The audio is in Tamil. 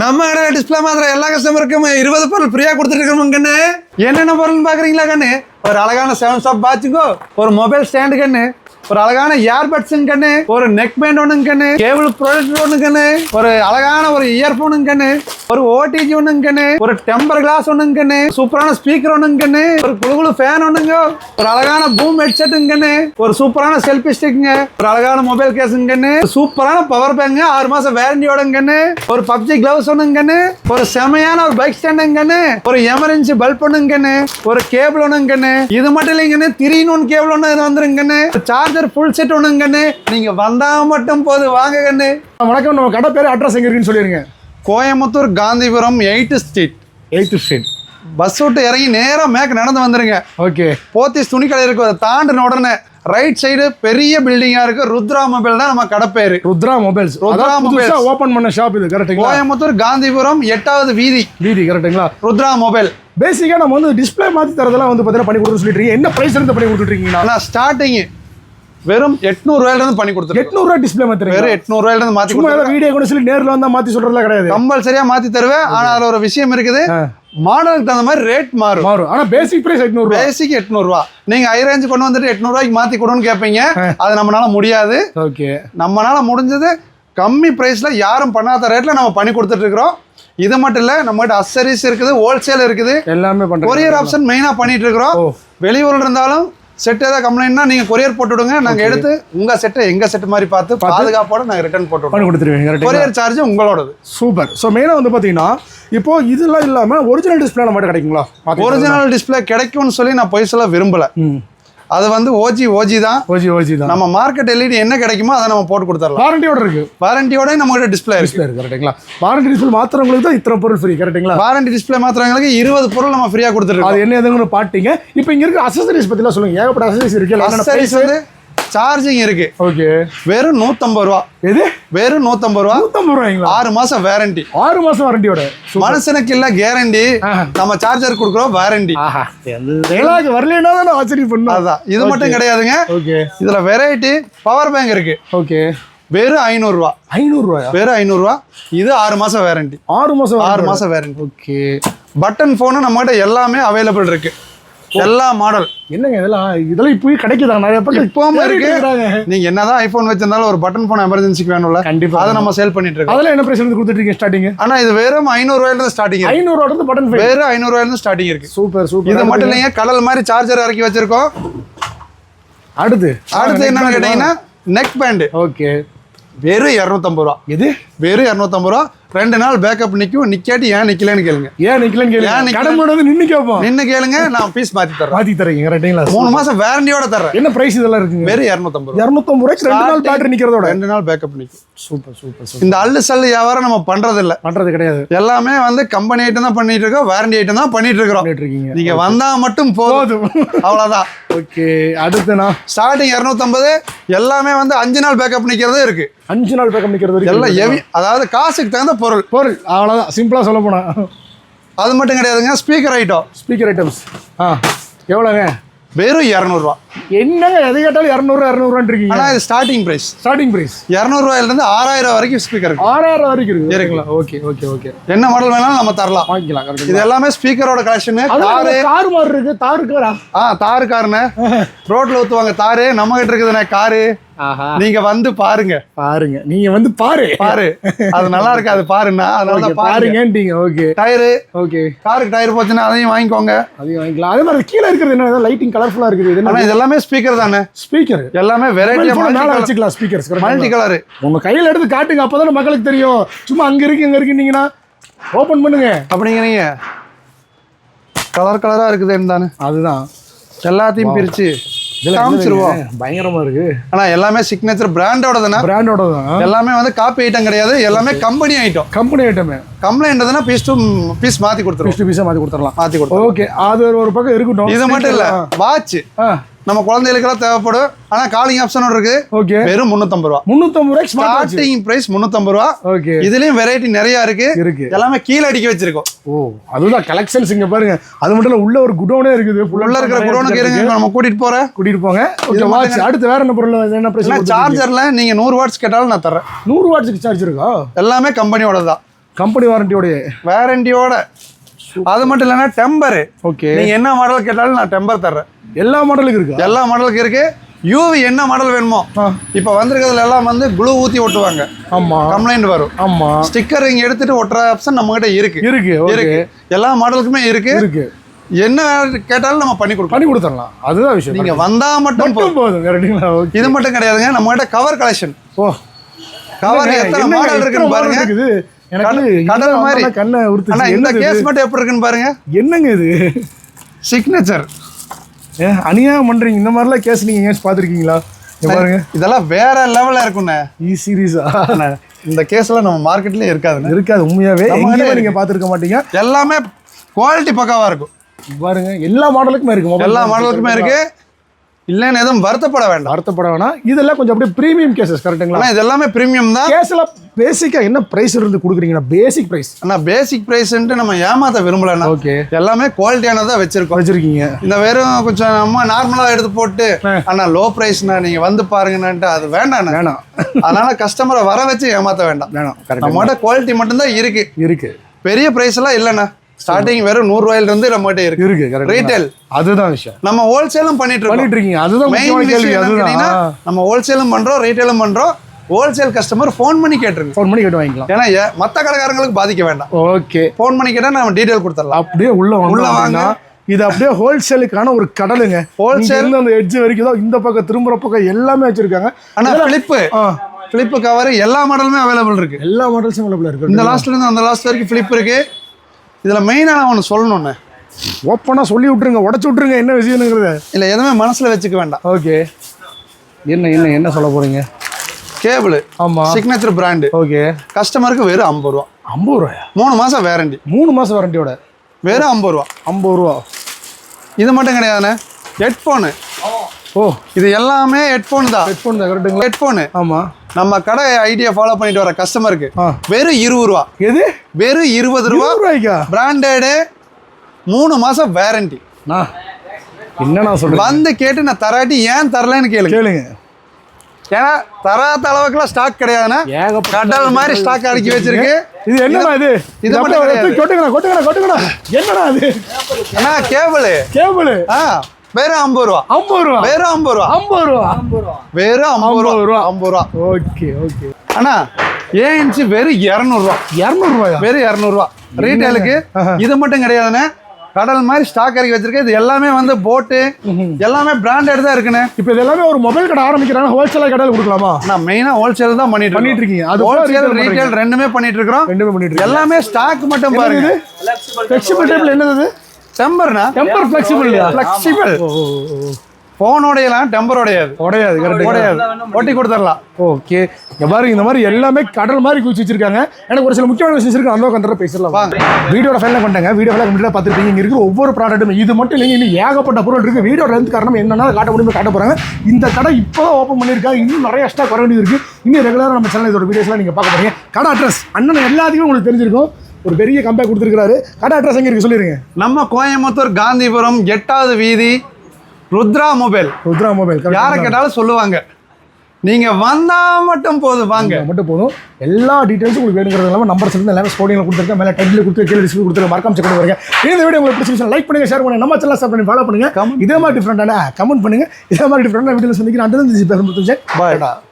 நம்ம கடை டிஸ்பிளே மாத்திரம் எல்லா கஸ்டமருக்கும் இருபது பொருள் ஃப்ரீயாக கொடுத்துட்டு இருக்கோம் கண்ணு என்னென்ன பொருள்னு பார்க்குறீங்களா கண்ணு? ஒரு அழகான செவன் ஸ்டாப் பார்த்துக்கோ ஒரு மொபைல் ஸ்டாண்டு கண்ணு. ஒரு அழகான இயர்பட்ஸ் கண்ணு ஒரு நெக் பேண்ட் ஒண்ணுங்க கண்ணு கேபிள் ப்ரொடக்ட் ஒண்ணு கண்ணு ஒரு அழகான ஒரு இயர்போனுங்க கண்ணு ஒரு ஓடிஜி ஒண்ணுங்க கண்ணு ஒரு டெம்பர் கிளாஸ் ஒண்ணுங்க கண்ணு சூப்பரான ஸ்பீக்கர் ஒண்ணுங்க கண்ணு ஒரு குழுகுழு ஃபேன் ஒண்ணுங்க ஒரு அழகான பூம் ஹெட்செட்டுங்க கண்ணு ஒரு சூப்பரான செல்ஃபி ஸ்டிக்குங்க ஒரு அழகான மொபைல் கேஸுங்க கண்ணு சூப்பரான பவர் பேங்க் ஆறு மாசம் வேரண்டியோட கண்ணு ஒரு பப்ஜி கிளவுஸ் ஒண்ணுங்க கண்ணு ஒரு செமையான ஒரு பைக் ஸ்டாண்டுங்க கண்ணு ஒரு எமர்ஜென்சி பல்ப் ஒண்ணுங்க கண்ணு ஒரு கேபிள் ஒண்ணுங்க கண்ணு இது மட்டும் இல்லைங்கன்னு திரின்னு ஒன்று கேபிள் ஒன்று இது வந்துருங்க சார்ஜ் சார்ஜர் ஃபுல் செட் ஒண்ணுங்க கண்ணு. நீங்க வந்தா மட்டும் போது வாங்க கண்ணு. வணக்கம் நம்ம கடை பேர் அட்ரஸ் எங்க இருக்குன்னு சொல்லிருங்க. Coimbatore Gandhipuram eight street eight street bus விட்டு இறங்கி நேரா மேற்கு நடந்து வந்துருங்க. ஓகே. போத்தீஸ் துணிக்கடை இருக்கு அதை தாண்டின உடனே ரைட் சைடு பெரிய பில்டிங்கா இருக்கு. ருத்ரா மொபைல் தான் நம்ம கடை பேரு. ருத்ரா மொபைல்ஸ் ருத்ரா ருத்ரா ஓபன் பண்ண ஷாப் இது கரெக்ட்டுங்களா கோயம்புத்தூர் காந்திபுரம் எட்டாவது வீதி. வீதி கரெக்ட்டுங்களா ருத்ரா மொபைல் பேசிக்கா நம்ம வந்து டிஸ்ப்ளே மாத்தி தரதெல்லாம் வந்து பார்த்தீங்கன்னா பண்ணி கொடுத்து சொல்லிட்டு இருக்கீங்க. என்ன பிரைஸ் இருந்து பண்ணி கொடுத்துட்டு இருக்கீங்களா ஸ்டார்டிங் வெறும் எட்நூறு ரூபாயில இருந்து பண்ணி கொடுத்துருக்கோம். எட்நூறுவா டிஸ்ப்ளே மாத்துறீங்க வெறும் எட்நூறு ரூபாயில இருந்து மாத்தி வீடியோ கூட சொல்லி நேர்ல வந்தா மாத்தி சொல்றதுலாம் கிடையாது. கம்பல்சரியா மாத்தி தருவேன். ஆனா அதுல ஒரு விஷயம் இருக்குது. மாடலுக்கு தகுந்த மாதிரி ரேட் மாறும். மாறும். ஆனா பேசிக் பிரைஸ் எட்நூறு பேசிக் எட்நூறு ரூபா. நீங்க ஹை ரேஞ்ச் கொண்டு வந்துட்டு எட்நூறு ரூபாய்க்கு மாத்தி கொடுன்னு கேட்பீங்க அது நம்மளால முடியாது. ஓகே நம்மளால முடிஞ்சது கம்மி பிரைஸ்ல யாரும் பண்ணாத ரேட்ல நம்ம பண்ணி கொடுத்துட்டு இருக்கிறோம். இது மட்டும் இல்ல நம்மகிட்ட அசரிஸ் இருக்குது ஹோல்சேல் இருக்குது. எல்லாமே கொரியர் ஆப்ஷன் மெயினா பண்ணிட்டு இருக்கிறோம். வெளியூர்ல இருந்தாலும் செட் ஏதாவது கம்ப்ளைண்ட்னா நீங்க கொரியர் போட்டு விடுங்க. நாங்க எடுத்து உங்க செட்டை எங்க செட் மாதிரி பார்த்து பாதுகாப்போட நாங்க ரிட்டர்ன் போட்டு பண்ணி கொடுத்துருவீங்க கொரியர் சார்ஜ் உங்களோடது. சூப்பர். ஸோ மெயினாக வந்து பார்த்தீங்கன்னா இப்போ இதெல்லாம் இல்லாமல் ஒரிஜினல் டிஸ்பிளே மட்டும் கிடைக்குங்களா? ஒரிஜினல் டிஸ்ப்ளே கிடைக்கும்னு சொல்லி நான் பொய் சொல்ல விரும்பல. அது வந்து ஓஜி ஓஜி தான். ஓஜி ஓஜி தான். நம்ம மார்க்கெட் எல்இடி என்ன கிடைக்குமோ அதை நம்ம போட்டு கொடுத்துடலாம். வாரண்டியோட இருக்கு. வாரண்டியோட நம்ம கிட்ட டிஸ்பிளே இருக்கு. டிஸ்பிளே இருக்கு கரெக்ட்டுங்களா வாரண்டி டிஸ்பிளே மாத்திரங்களுக்கு தான் இத்தனை பொருள் ஃப்ரீ கரெக்ட்டுங்களா வாரண்டி டிஸ்பிளே மாத்திரங்களுக்கு இருபது பொருள் நம்ம ஃப்ரீயா கொடுத்துருக்கோம் அது என்ன எதுன்னு பாட்டீங்க இப்போ இங்க இருக்க அசசரிஸ் பத்திலாம் சொல்லுங்க. ஏகப்பட்ட அசசரிஸ் இருக்கு. அசரிஸ் வந்து சார்ஜிங் இருக்கு. ஓகே. வெறும் நூத்தம்பது ரூபா. எது? வெறும் நூத்தம்பது ரூபா. நூற்றம்பது ரூபாய்ங்களா ஆறு மாசம் வேரண்டி ஆறு மாசம் வாரண்டியோட மனுஷனுக்கு இல்ல கேரண்டி. நம்ம சார்ஜர் கொடுக்குறோம் வாரண்டி ஆஹா. எல்லாருக்கு வரலன்னா தான் நான் ஆச்சரியம் பண்ணும் அதான். இது மட்டும் கிடையாதுங்க. ஓகே. இதுல வெரைட்டி பவர் பேங்க் இருக்கு. ஓகே. வெறும் ஐநூறுரூவா ஐநூறுரூவாயா வெறும் ஐநூறுரூவா இது ஆறு மாசம் வேரண்டி ஆறு மாசம் ஆறு மாசம் வேரண்டி ஓகே. பட்டன் ஃபோனு நம்மகிட்ட எல்லாமே அவைலபிள் இருக்கு. எல்லா மாடல் என்னங்க இதெல்லாம்? இதெல்லாம் இப்போ கிடைக்குதா? நிறைய பேர் இப்பவும் இருக்கு. நீங்க என்னதான் ஐபோன் வச்சிருந்தாலும் ஒரு பட்டன் ஃபோன் எமர்ஜென்சிக்கு வேணும்ல கண்டிப்பா. அதை நம்ம சேல் பண்ணிட்டு இருக்கோம். அதெல்லாம் என்ன பிரைஸ் வந்து கொடுத்துட்டு இருக்கீங்க ஸ்டார்டிங் ஆனா இது வெறும் ஐநூறு ரூபாயில இருந்து ஸ்டார்டிங் இருக்கு. ஐநூறுவா இருந்து பட்டன் வெறும் ஐநூறு ரூபாயில இருந்து ஸ்டார்டிங் இருக்கு. Super super. இது மட்டும் இல்லைங்க கடல் மாதிரி சார்ஜர் இறக்கி வச்சிருக்கோம். அடுத்து. அடுத்து என்னன்னு கேட்டீங்கன்னா நெக் பேண்ட் ஓகே. வெறும் இரநூத்தம்பது ரூபா. எது? வெறும் இரநூத்தம்பது ரூபா. ரெண்டு நாள் பேக்கப் நிற்கும் நிக்காட்டி ஏன் நிக்கலன்னு கேளுங்க. ஏன் நிக்கலன்னு கேளுங்க. நிக்கல? கடமை வந்து நின்னு கேட்போம். நின்னு கேளுங்க நான் பீஸ் மாத்தி தர்றேன். மாத்தி தரீங்க ரைட்டுங்களா மூணு மாசம் வேரண்டியோட தர்றேன். என்ன பிரைஸ் இதெல்லாம் இருக்குங்க? வெறும் இரநூத்தம்பது இரநூத்தம்பது ரூபாய்க்கு ரெண்டு நாள் பேட்டரி நிக்கிறதோட? ரெண்டு நாள் பேக்கப் நிற்கும் சூப்பர் சூப்பர் இந்த அள்ளு சல்லு வியாபாரம் நம்ம பண்றது இல்ல பண்றது கிடையாது. எல்லாமே வந்து கம்பெனி ஐட்டம் தான் பண்ணிட்டு இருக்கோம் வாரண்டி ஐட்டம் தான் பண்ணிட்டு இருக்கிறோம். இருக்கீங்க. நீங்க வந்தா மட்டும் போதும். அவ்வளவுதான். ஓகே அடுத்துண்ணா ஸ்டார்டிங் இரநூத்தம்பது எல்லாமே வந்து அஞ்சு நாள் பேக்கப் நிக்கிறதே இருக்கு. அஞ்சு நாள் பேக்கம் நிக்கிறது எல்லாம் அதாவது காசுக்கு தகுந்த பொருள். பொருள். அவ்வளோதான் சிம்பிளா சொல்ல போனா. அது மட்டும் கிடையாதுங்க ஸ்பீக்கர் ஐட்டம் ஸ்பீக்கர் ஐட்டம்ஸ் ஆ. எவ்வளோங்க வெறும் இரநூறுவா. என்னங்க எதை கேட்டாலும் இரநூறு இரநூறுவான் இருக்கீங்க இது ஸ்டார்டிங் பிரைஸ் ஸ்டார்டிங் பிரைஸ் இரநூறுவாயில இருந்து ஆறாயிரம் வரைக்கும் ஸ்பீக்கர் இருக்கு. ஆறாயிரம் வரைக்கும் இருக்கு. இருக்குங்களா ஓகே ஓகே ஓகே என்ன மாடல் வேணாலும் நம்ம தரலாம். வாங்கிக்கலாம் இது எல்லாமே ஸ்பீக்கரோட கலெக்ஷன் தாரு. கார் மாதிரி இருக்கு. தாரு காரா ஆ? தாரு காருண்ணே ரோட்ல ஊத்துவாங்க தாரு. நம்ம கிட்ட இருக்குதுண்ணே காரு. நீங்க வந்து பாருங்க. பாருங்க. நீங்க வந்து பாரு. பாரு. அது நல்லா இருக்கு. அது பாருண்ணா அதனால பாருங்கன்றீங்க ஓகே. டயரு. ஓகே. காருக்கு டயர் போச்சுன்னா அதையும் வாங்கிக்கோங்க. அதையும் வாங்கிக்கலாம். அதே மாதிரி கீழே இருக்கிறது என்ன? லைட்டிங் கலர்ஃபுல்லா இருக்குது. ஆனா என்ன? இது எல்லாமே ஸ்பீக்கர் தானே? ஸ்பீக்கர் எல்லாமே வெரைட்டியா மேல வச்சுக்கலாம் ஸ்பீக்கர்ஸ் மல்டி கலர் உங்க கையில எடுத்து காட்டுங்க. அப்பதானே மக்களுக்கு தெரியும். சும்மா அங்க இருக்கு இங்க இருக்குன்னீங்கன்னா. ஓபன் பண்ணுங்க. அப்படிங்கிறீங்க கலர் கலரா இருக்குது தானே. அதுதான். எல்லாத்தையும் பிரிச்சு. காமிச்சிருவோம்? பயங்கரமா இருக்கு. ஆனா எல்லாமே சிக்னேச்சர் பிராண்டோட தானே பிராண்டோட தான் எல்லாமே வந்து காப்பி ஐட்டம் கிடையாது. எல்லாமே கம்பெனி ஐட்டம் கம்பெனி ஐட்டமே கம்ப்ளைண்ட் பீஸ் டு பீஸ் மாத்தி கொடுத்துருவோம். பீஸ் டு பீஸா மாத்தி கொடுத்துடலாம் மாத்தி கொடுத்துருவோம். ஓகே அது ஒரு பக்கம் இருக்கட்டும். இது மட்டும் இல்ல வாட்ச் நம்ம குழந்தைகளுக்கெல்லாம் தேவைப்படும். ஆனா காலிங் ஆப்ஷனோட இருக்கு. ஓகே வெறும் முந்நூத்தம்பது ரூபா. ஸ்மார்ட் வாட்ச் ஸ்டார்டிங் பிரைஸ் முந்நூத்தம்பது ரூபா. ஓகே இதுலயும் வெரைட்டி நிறைய இருக்கு. இருக்கு. எல்லாமே கீழே அடிக்க வச்சிருக்கோம். ஓ அதுதான் கலெக்ஷன்ஸ் இங்க பாருங்க. அது மட்டும் இல்ல உள்ள ஒரு குடோனே இருக்குது. உள்ள இருக்கிற குடோனுக்கு. இருங்க நம்ம கூட்டிட்டு போறேன். கூட்டிட்டு போங்க. மட்டும் வாட்ச் அடுத்து வேற என்ன பொருள் என்ன பிரச்சனை சார்ஜர்ல நீங்க நூறு வாட்ஸ் கேட்டாலும் நான் தர்றேன். நூறு வாட்ஸுக்கு சார்ஜ் இருக்கா எல்லாமே கம்பெனியோட தான் கம்பெனி வாரண்டியோடைய வேரண்டியோட அது மட்டும் இல்லைன்னா டெம்பரு ஓகே நீங்க என்ன மாடல் கேட்டாலும் நான் டெம்பர் தர்றேன். எல்லா மாடலுக்கு இருக்கா? எல்லா மாடலுக்கு இருக்கு. யூவி என்ன மாடல் வேணுமோ. இப்போ வந்திருக்கிறதுல எல்லாம் வந்து குளூ ஊத்தி ஒட்டுவாங்க. ஆமா. கம்ப்ளைண்ட் வரும். ஆமா. ஸ்டிக்கர் இங்க எடுத்துட்டு ஒட்டுற ஆப்ஷன் நம்ம கிட்ட இருக்கு இருக்கு இருக்கு. எல்லா மாடலுக்குமே இருக்கு. இருக்கு. என்ன கேட்டாலும் நம்ம பண்ணி கொடுப்போம் பண்ணி கொடுத்துடலாம். அதுதான் விஷயம். நீங்க வந்தா மட்டும் போதும். கரெக்டுங்களா இது மட்டும் கிடையாதுங்க. நம்ம கிட்ட கவர் கலெக்ஷன் ஓ கவர் எத்தனை மாடல் இருக்குன்னு பாருங்க. எனக்கு கடல் மாதிரி. கண்ணை ஆனா உறுத்துச்சு இந்த கேஸ்? மட்டும் எப்படி இருக்குன்னு பாருங்க. என்னங்க இது? சிக்னேச்சர் ஏ அநியாயம் பண்றீங்க. இந்த மாதிரிலாம் கேஸ் நீங்க எங்கேயாச்சும் பார்த்துருக்கீங்களா? பாருங்க. இதெல்லாம் வேற லெவல்ல இருக்குண்ணே சீரீஸா அண்ணே, இந்த கேஸ்லாம் நம்ம மார்க்கெட்லயே இருக்காதுண்ணே. இருக்காது உண்மையாவே. எங்கேயுமே நீங்க பார்த்துருக்க மாட்டீங்க. எல்லாமே குவாலிட்டி பக்காவா இருக்கும். பாருங்க. எல்லா மாடலுக்குமே இருக்கு எல்லா. மாடலுக்குமே இருக்கு. இல்லைன்னு எதுவும் வருத்தப்பட வேண்டாம். வருத்தப்பட வேணாம். இதெல்லாம் கொஞ்சம் அப்படியே ப்ரீமியம் கேசஸ் கரெக்ட்டுங்களா இது எல்லாமே பிரீமியம் தான். கேஸ்ல பேசிக்கா என்ன பிரைஸ் இருந்து கொடுக்குறீங்கன்னா பேசிக் பிரைஸ் ஆனா பேசிக் பிரைஸ்ன்ட்டு நம்ம ஏமாத்த விரும்பலண்ணா ஓகே எல்லாமே குவாலிட்டியானதா வச்சிருக்கோம். வச்சிருக்கீங்க. இந்த வெறும் கொஞ்சம் நம்ம நார்மலா எடுத்து போட்டு ஆனா லோ பிரைஸ்ண்ணா நீங்க வந்து பாருங்கன்னுட்டு அது வேண்டாண்ணே வேணாம். அதனால கஸ்டமரை வர வச்சு ஏமாத்த வேண்டாம். வேணாம். நம்மகிட்ட குவாலிட்டி மட்டும்தான் இருக்கு. இருக்கு. பெரிய பிரைஸ் எல்லாம் இல்லைண்ணா. ஸ்டார்டிங் வெறும் நூறு ரூபாயில இருந்து நம்மகிட்ட இருக்கு. இருக்கு ரீட்டைல் அதுதான் விஷயம். நம்ம ஹோல்சேலும் பண்ணிட்டு இருக்கோம். பண்ணிட்டு இருக்கீங்க. அதுதான் மெயின் கேள்வி. அதுதான். நம்ம ஹோல்சேலும் பண்றோம் ரீட்டைலும் பண்றோம். ஹோல்சேல் கஸ்டமர் ஃபோன் பண்ணி கேட்டுருங்க. ஃபோன் பண்ணி கேட்டு வாங்கிக்கலாம். ஏன்னா மத்த கடைக்காரங்களுக்கு பாதிக்க வேண்டாம். ஓகே. ஃபோன் பண்ணி கேட்டா நம்ம டீடைல் கொடுத்துடலாம். அப்படியே உள்ள உள்ள வாங்க. இது அப்படியே ஹோல்சேலுக்கான ஒரு கடலுங்க. ஹோல்சேல் அந்த எட்ஜ் வரைக்கும் தான் இந்த பக்கம் திரும்புற பக்கம் எல்லாமே வச்சிருக்காங்க. ஆனா பிளிப்பு ஆ. பிளிப்பு கவர் எல்லா மாடலுமே அவைலபிள் இருக்கு. எல்லா மாடல்ஸும் அவைலபிள் இருக்கு. இந்த லாஸ்ட்ல இருந்து அந்த லாஸ்ட் வரைக்கும் ஃபிளிப் இருக்கு. இதுல மெயினா நான் ஒன்று சொல்லணும்னு. ஓப்பனா சொல்லி விட்டுருங்க உடச்சு விட்டுருங்க என்ன விஷயம்ங்கிறத இல்ல எதுவுமே மனசுல வச்சுக்க வேண்டாம். ஓகே. என்ன என்ன என்ன சொல்ல போறீங்க? கேபிள் ஆமா. Signature brand okay. கஸ்டமருக்கு வெறும் ஐம்பது ரூபா. ஐம்பது ரூபாயா? மூணு மாசம் வேரண்டி மூணு மாசம் வாரண்டியோட வெறும் ஐம்பது ரூபா. ஐம்பது ரூபா. இது மட்டும் கிடையாதுண்ணே. ஹெட்ஃபோனு ஓ. இது எல்லாமே ஹெட்ஃபோன் தான். ஹெட்ஃபோன் தான் கரெக்டுங்களா ஹெட்ஃபோனு ஆமா. நம்ம கடை ஐடியா ஃபாலோ பண்ணிட்டு வர கஸ்டமருக்கு வெறும் இருபது ரூபா. எது? வெறும் இருபது ரூபா ரூபாய்க்கா? பிராண்டடு மூணு மாசம் வேரண்டி என்ன நான் சொல்றேன் வந்து கேட்டு நான் தராட்டி ஏன் தரலன்னு கேளுங்க. கேளுங்க. ஏன்னா தராத அளவுக்குலாம் ஸ்டாக் கிடையாதுண்ணா. கடல் மாதிரி ஸ்டாக் அடுக்கி வச்சிருக்கு. இது என்னடா இது? இது மட்டும். கொட்டுங்கடா கொட்டுங்கடா கொட்டுங்கடா என்னடா அது அண்ணா கேபிள் கேபிள் ஆ. வெறும் ஐம்பது ரூபா. ஐம்பது ரூபா. வெறும் ஐம்பது ரூபா. ஐம்பது ரூபா. வெறும் ஐம்பது ஐம்பது ரூபா. ரூபா. ஐம்பது ரூபா. Okay okay. அண்ணா ஏன் இன்ச்சு வெறும் இரநூறுவா. இரநூறுவாயா? வெறும் இரநூறுவா. ரீட்டைலுக்கு இது மட்டும் கிடையாதுண்ணே. கடல் மாதிரி ஸ்டாக் இறக்கி வச்சிருக்கு இது எல்லாமே வந்து போட்டு எல்லாமே பிராண்டட் தான் இருக்குண்ணே. இப்போ இது எல்லாமே ஒரு மொபைல் கடை ஆரம்பிக்கிறாங்க. ஹோல்சேலாக கடையில் கொடுக்கலாமா? நான் மெயினா ஹோல்சேல் தான் பண்ணிட்டு பண்ணிட்டு இருக்கீங்க. அது ஹோல்சேல். ரீட்டைல் ரெண்டுமே பண்ணிட்டு இருக்கிறோம். ரெண்டுமே பண்ணிட்டு எல்லாமே ஸ்டாக் மட்டும் பாருங்க. ஃப்ளெக்சிபிள் என்னது டெம்பர்னா டெம்பர் ஃப்ளெக்சிபிள் ஃபிளெக்சிபிள் ஓ. போனோடையெல்லாம் டெம்பர் உடையாது. உடையாது கரெக்ட் உடையாது. ஒட்டி கொடுத்துடலாம். ஓகே. இங்க பாருங்க இந்த மாதிரி எல்லாமே கடல் மாதிரி குச்சி வச்சிருக்காங்க. எனக்கு ஒரு சில முக்கியமான விஷயம் இருக்கு அந்த கண்டற பேசலாம் வாங்க. வீடியோட ஃபைனல் பண்ணிட்டாங்க வீடியோ ஃபைனல் கம்ப்ளீட்டாக பார்த்துருப்பீங்க. இங்க இருக்கிற ஒவ்வொரு ப்ராடக்ட்டும் இது மட்டும் இல்லைங்க இன்னும் ஏகப்பட்ட பொருள் இருக்கு. வீடியோட இருந்து காரணம் என்னன்னா காட்ட முடியுமோ காட்ட போறாங்க. இந்த கடை இப்போ தான் ஓப்பன் பண்ணியிருக்காங்க இன்னும் நிறைய ஸ்டாக் வர வேண்டியது இருக்கு. இன்னும் ரெகுலராக நம்ம சேனல் இதோட வீடியோஸ்லாம் நீங்க பார்க்க போறீங்க. கடை அட்ரஸ் அண்ணன் எல்லாத்துக்குமே உங்களுக்கு தெரிஞ்சிருக்கும். ஒரு பெரிய கம்பேக் கொடுத்துருக்காரு கடை அட்ரஸ் எங்க இருக்கு சொல்லிருங்க. நம்ம கோயம்புத்தூர் காந்திபுரம் எட்டாவது வீதி ருத்ரா மொபைல். ருத்ரா மொபைல் யாரை கேட்டாலும் சொல்லுவாங்க. நீங்க வந்தா மட்டும் போதும் வாங்க. மட்டும் போதும். எல்லா டீடைல்ஸும் உங்களுக்கு வேணுங்கிறது இல்லாமல் நம்பர்ஸ் இருந்து எல்லாமே ஸ்டோடியில் கொடுத்துருக்கேன். மேலே டைட்டில் கொடுத்து கீழே டிஸ்பிள் கொடுத்துருக்க மறக்காம செக் பண்ணி வரேன். இந்த வீடியோ உங்களுக்கு பிடிச்சிருந்துச்சு லைக் பண்ணுங்க ஷேர் பண்ணுங்க. நம்ம சேனல் பண்ணி ஃபாலோ பண்ணுங்க. இதே மாதிரி டிஃப்ரெண்டான கமெண்ட் பண்ணுங்க. இதே மாதிரி டிஃப்ரெண்டான வீடியோஸ் சந்திக்கிறேன். அந்த பாய்